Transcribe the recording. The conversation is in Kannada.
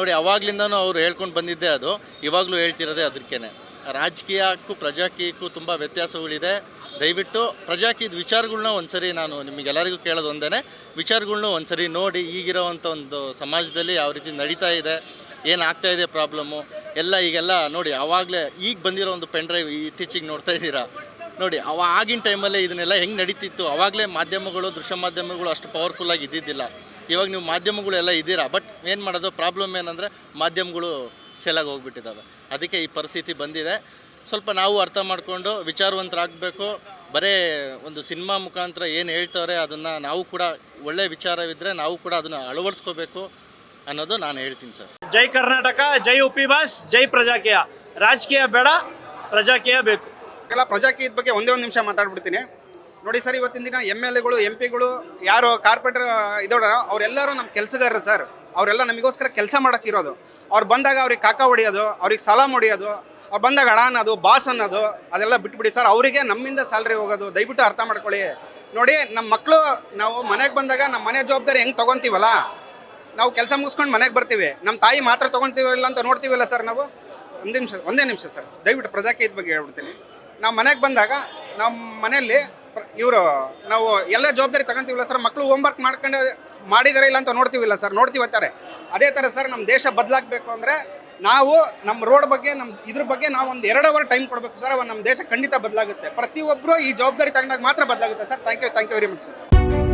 ನೋಡಿ, ಅವಾಗ್ಲಿಂದನೂ ಅವ್ರು ಹೇಳ್ಕೊಂಡು ಬಂದಿದ್ದೆ ಅದು. ಇವಾಗಲೂ ಹೇಳ್ತಿರೋದೇ ಅದಕ್ಕೇನೆ ರಾಜಕೀಯಕ್ಕೂ ಪ್ರಜಾಕೀಯಕ್ಕೂ ತುಂಬ ವ್ಯತ್ಯಾಸಗಳಿದೆ. ದಯವಿಟ್ಟು ಪ್ರಜಾಕೀಯದ ವಿಚಾರಗಳ್ನ ಒಂದ್ಸರಿ ನಾನು ನಿಮಗೆಲ್ಲರಿಗೂ ಕೇಳೋದು ಒಂದೇ ವಿಚಾರಗಳನ್ನ ಒಂದ್ಸರಿ ನೋಡಿ ಈಗಿರೋವಂಥ ಒಂದು ಸಮಾಜದಲ್ಲಿ ಯಾವ ರೀತಿ ನಡೀತಾ ಇದೆ, ಏನಾಗ್ತಾ ಇದೆ ಪ್ರಾಬ್ಲಮ್ಮು ಎಲ್ಲ ಈಗೆಲ್ಲ ನೋಡಿ ಆವಾಗಲೇ ಈಗ ಬಂದಿರೋ ಒಂದು ಪೆನ್ ಡ್ರೈವ್ ಇತ್ತೀಚಿಗೆ ನೋಡ್ತಾ ಇದ್ದೀರಾ? ನೋಡಿ, ಅವ ಆಗಿನ ಟೈಮಲ್ಲೇ ಇದನ್ನೆಲ್ಲ ಹೆಂಗೆ ನಡೀತಿತ್ತು? ಅವಾಗಲೇ ಮಾಧ್ಯಮಗಳು, ದೃಶ್ಯ ಮಾಧ್ಯಮಗಳು ಅಷ್ಟು ಪವರ್ಫುಲ್ಲಾಗಿ ಇದ್ದಿದ್ದಿಲ್ಲ. ಇವಾಗ ನೀವು ಮಾಧ್ಯಮಗಳು ಎಲ್ಲ ಇದ್ದೀರಾ? ಬಟ್ ಏನು ಮಾಡೋದು? ಪ್ರಾಬ್ಲಮ್ ಏನಂದರೆ ಮಾಧ್ಯಮಗಳು ಸೇಲಾಗಿ ಹೋಗ್ಬಿಟ್ಟಿದ್ದಾವೆ. ಅದಕ್ಕೆ ಈ ಪರಿಸ್ಥಿತಿ ಬಂದಿದೆ. ಸ್ವಲ್ಪ ನಾವು ಅರ್ಥ ಮಾಡಿಕೊಂಡು ವಿಚಾರವಂತರಾಗಬೇಕು. ಬರೇ ಒಂದು ಸಿನಿಮಾ ಮುಖಾಂತರ ಏನು ಹೇಳ್ತಾರೆ ಅದನ್ನು ನಾವು ಕೂಡ ಒಳ್ಳೆಯ ವಿಚಾರವಿದ್ದರೆ ನಾವು ಕೂಡ ಅದನ್ನು ಅಳವಡಿಸ್ಕೋಬೇಕು ಅನ್ನೋದು ನಾನು ಹೇಳ್ತೀನಿ ಸರ್. ಜೈ ಕರ್ನಾಟಕ, ಜೈ ಉಪಿ ಬಾಸ್, ಜೈ ಪ್ರಜಾಕೀಯ. ರಾಜಕೀಯ ಬೇಡ, ಪ್ರಜಾಕೀಯ ಬೇಕು. ಎಲ್ಲ ಪ್ರಜಾಕೀಯದ ಬಗ್ಗೆ ಒಂದೇ ಒಂದು ನಿಮಿಷ ಮಾತಾಡ್ಬಿಡ್ತೀನಿ. ನೋಡಿ ಸರ್, ಇವತ್ತಿನ ದಿನ ಎಂ ಎಲ್ ಎಗಳು ಎಂ ಪಿಗಳು ಯಾರು ಕಾರ್ಪೊರೇಟರ್ ಇದೋಡ ಅವರೆಲ್ಲರೂ ನಮ್ಮ ಕೆಲಸಗಾರರು ಸರ್. ಅವರೆಲ್ಲ ನಮಗೋಸ್ಕರ ಕೆಲಸ ಮಾಡೋಕ್ಕಿರೋದು. ಅವ್ರು ಬಂದಾಗ ಅವ್ರಿಗೆ ಕಾಕ ಹೊಡಿಯೋದು, ಅವ್ರಿಗೆ ಸಾಲ ಹೊಡಿಯೋದು, ಅವ್ರು ಬಂದಾಗ ಹಣ ಅನ್ನೋದು, ಬಾಸ್ ಅನ್ನೋದು, ಅದೆಲ್ಲ ಬಿಟ್ಬಿಡಿ ಸರ್. ಅವರಿಗೆ ನಮ್ಮಿಂದ ಸ್ಯಾಲ್ರಿ ಹೋಗೋದು, ದಯವಿಟ್ಟು ಅರ್ಥ ಮಾಡ್ಕೊಳ್ಳಿ. ನೋಡಿ, ನಮ್ಮ ಮಕ್ಕಳು ನಾವು ಮನೆಗೆ ಬಂದಾಗ ನಮ್ಮ ಮನೆ ಜವಾಬ್ದಾರಿ ಹೆಂಗೆ ತೊಗೊತೀವಲ್ಲ? ನಾವು ಕೆಲಸ ಮುಗಿಸ್ಕೊಂಡು ಮನೆಗೆ ಬರ್ತೀವಿ. ನಮ್ಮ ತಾಯಿ ಮಾತ್ರ ತೊಗೊತೀವಿಲ್ಲ ಅಂತ ನೋಡ್ತೀವಲ್ಲ ಸರ್ ನಾವು? ಒಂದು ನಿಮಿಷ, ಒಂದೇ ನಿಮಿಷ ಸರ್. ದಯವಿಟ್ಟು ಪ್ರಜಾಕೀಯದ ಬಗ್ಗೆ ಹೇಳ್ಬಿಡ್ತೀನಿ. ನಾವು ಮನೆಗೆ ಬಂದಾಗ ನಮ್ಮ ಮನೆಯಲ್ಲಿ ಇವರು ನಾವು ಎಲ್ಲ ಜವಾಬ್ದಾರಿ ತಗೊಂತೀವಿಲ್ಲ ಸರ್ ಮಕ್ಕಳು ಹೋಮ್ವರ್ಕ್ ಮಾಡ್ಕೊಂಡು ಮಾಡಿದಾರೆ ಇಲ್ಲ ಅಂತ ನೋಡ್ತೀವಿಲ್ಲ ಸರ್, ನೋಡ್ತೀವಿ ಅಂತಾರೆ. ಅದೇ ಥರ ಸರ್ ನಮ್ಮ ದೇಶ ಬದಲಾಗಬೇಕು ಅಂದರೆ ನಾವು ನಮ್ಮ ರೋಡ್ ಬಗ್ಗೆ ನಮ್ಮ ಇದ್ರ ಬಗ್ಗೆ ನಾವು ಒಂದು ಎರಡು ಅವರ್ ಟೈಮ್ ಕೊಡಬೇಕು ಸರ್, ಅವಾಗ ನಮ್ಮ ದೇಶ ಖಂಡಿತ ಬದಲಾಗುತ್ತೆ. ಪ್ರತಿಯೊಬ್ಬರು ಈ ಜವಾಬ್ದಾರಿ ತಗೊಂಡಾಗ ಮಾತ್ರ ಬದಲಾಗುತ್ತೆ sir. Thank you thank you very much sir